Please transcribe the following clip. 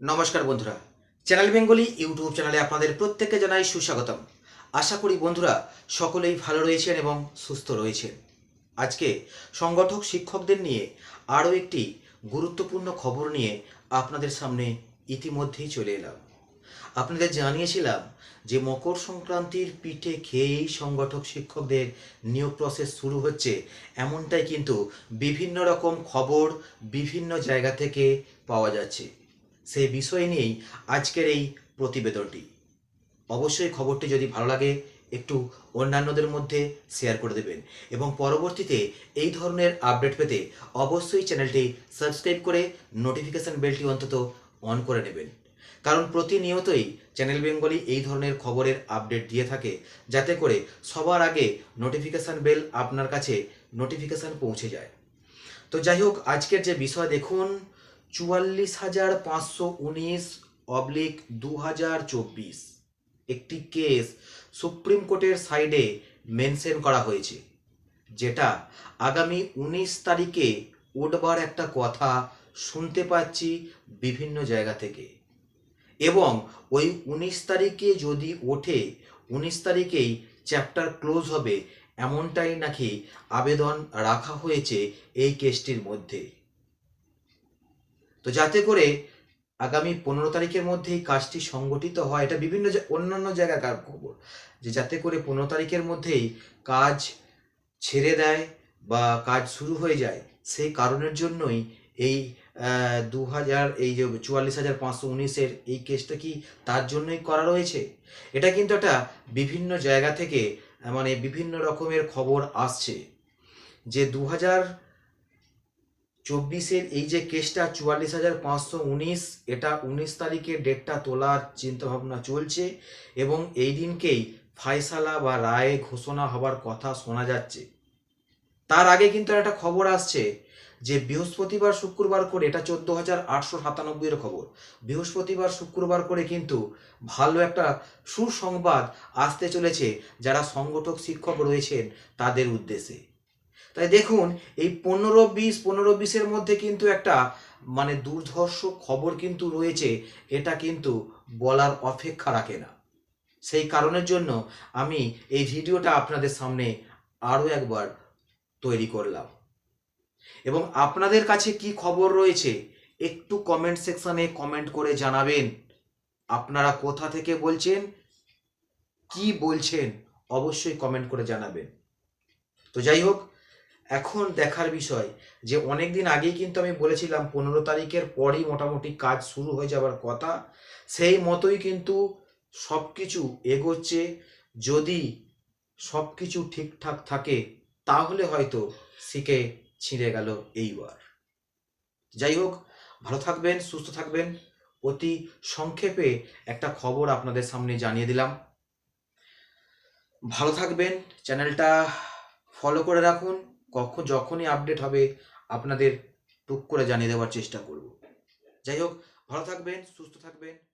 নমস্কার বন্ধুরা। Channel Bengali YouTube চ্যানেলে আপনাদের প্রত্যেককে জানাই সুস্বাগতম। আশা করি বন্ধুরা সকলেই ভালো রয়েছেন এবং সুস্থ রয়েছেন। আজকে সংগঠক শিক্ষকদের নিয়ে আরও একটি গুরুত্বপূর্ণ খবর নিয়ে আপনাদের সামনে ইতিমধ্যেই চলে এলাম। আপনাদের জানিয়েছিলাম যে মকর সংক্রান্তির পিঠে খেয়েই সংগঠক শিক্ষকদের নিয়োগ প্রসেস শুরু হচ্ছে। এমনটাই কিন্তু বিভিন্ন রকম খবর বিভিন্ন জায়গা থেকে পাওয়া যাচ্ছে। সেই বিষয় নিয়েই আজকের এই প্রতিবেদনটি। অবশ্যই খবরটি যদি ভালো লাগে, একটু অন্যান্যদের মধ্যে শেয়ার করে দেবেন এবং পরবর্তীতে এই ধরনের আপডেট পেতে অবশ্যই চ্যানেলটি সাবস্ক্রাইব করে নোটিফিকেশান বেলটি অন্তত অন করে নেবেন। কারণ প্রতিনিয়তই চ্যানেল বেঙ্গলি এই ধরনের খবরের আপডেট দিয়ে থাকে, যাতে করে সবার আগে নোটিফিকেশান বেল আপনার কাছে নোটিফিকেশান পৌঁছে যায়। তো যাই হোক, আজকের যে বিষয় দেখুন চুয়াল্লিশ হাজার পাঁচশো উনিশ অবলিক দু হাজার চব্বিশ একটি কেস সুপ্রিম কোর্টের সাইডে মেনশন করা হয়েছে, যেটা আগামী উনিশ তারিখে উঠবার একটা কথা শুনতে পাচ্ছি বিভিন্ন জায়গা থেকে। এবং ওই উনিশ তারিখে যদি ওঠে, উনিশ তারিখেই চ্যাপ্টার ক্লোজ হবে, এমনটাই নাকি আবেদন রাখা হয়েছে এই কেসটির মধ্যে। তো যাতে করে আগামী পনেরো তারিখের মধ্যেই কাজটি সংগঠিত হয়, এটা বিভিন্ন অন্যান্য জায়গাকার খবর। যে যাতে করে পনেরো তারিখের মধ্যেই কাজ ছেড়ে দেয় বা কাজ শুরু হয়ে যায়, সেই কারণের জন্যই এই দু হাজার এই যে চুয়াল্লিশ হাজার পাঁচশো উনিশের এই কেসটা কি তার জন্যই করা রয়েছে? এটা কিন্তু একটা বিভিন্ন জায়গা থেকে মানে বিভিন্ন রকমের খবর আসছে। যে দু হাজার চব্বিশের এই যে কেসটা চুয়াল্লিশ হাজার পাঁচশো উনিশ, এটা উনিশ তারিখে ডেটটা তোলার চিন্তাভাবনা চলছে এবং এই দিনকেই ফায়সালা বা রায় ঘোষণা হবার কথা শোনা যাচ্ছে। তার আগে কিন্তু একটা খবর আসছে যে বৃহস্পতিবার শুক্রবার করে, এটা চোদ্দ হাজার আটশো সাতানব্বইয়ের খবর, বৃহস্পতিবার শুক্রবার করে কিন্তু ভালো একটা সুসংবাদ আসতে চলেছে যারা সংগঠক শিক্ষক রয়েছেন তাদের উদ্দেশ্যে। তাই দেখুন, এই পনেরো বিশ, পনেরো বিশের মধ্যে কিন্তু একটা মানে দুর্ধর্ষ খবর কিন্তু রয়েছে, এটা কিন্তু বলার অপেক্ষা রাখে না। সেই কারণের জন্য আমি এই ভিডিওটা আপনাদের সামনে আরও একবার তৈরি করলাম। এবং আপনাদের কাছে কি খবর রয়েছে, একটু কমেন্ট সেকশানে কমেন্ট করে জানাবেন। আপনারা কোথা থেকে বলছেন, কি বলছেন, অবশ্যই কমেন্ট করে জানাবেন। তো যাই হোক এখন দেখার বিষয় যে অনেক দিন আগেই কিন্তু আমি বলেছিলাম পনেরো তারিখের পরই মোটামুটি কাজ শুরু হয়ে যাবার কথা। সেই মতোই কিন্তু সব কিছু এগোচ্ছে। যদি সব কিছু ঠিকঠাক থাকে, তাহলে হয়তো শিখে ছিঁড়ে গেল এইবার। যাই হোক, ভালো থাকবেন, সুস্থ থাকবেন। অতি সংক্ষেপে একটা খবর আপনাদের সামনে জানিয়ে দিলাম। ভালো থাকবেন, চ্যানেলটা ফলো করে রাখুন। কখন যখনই আপডেট হবে আপনাদের টুক করে জানিয়ে দেওয়ার চেষ্টা করব। যাই হোক, ভালো থাকবেন, সুস্থ থাকবেন।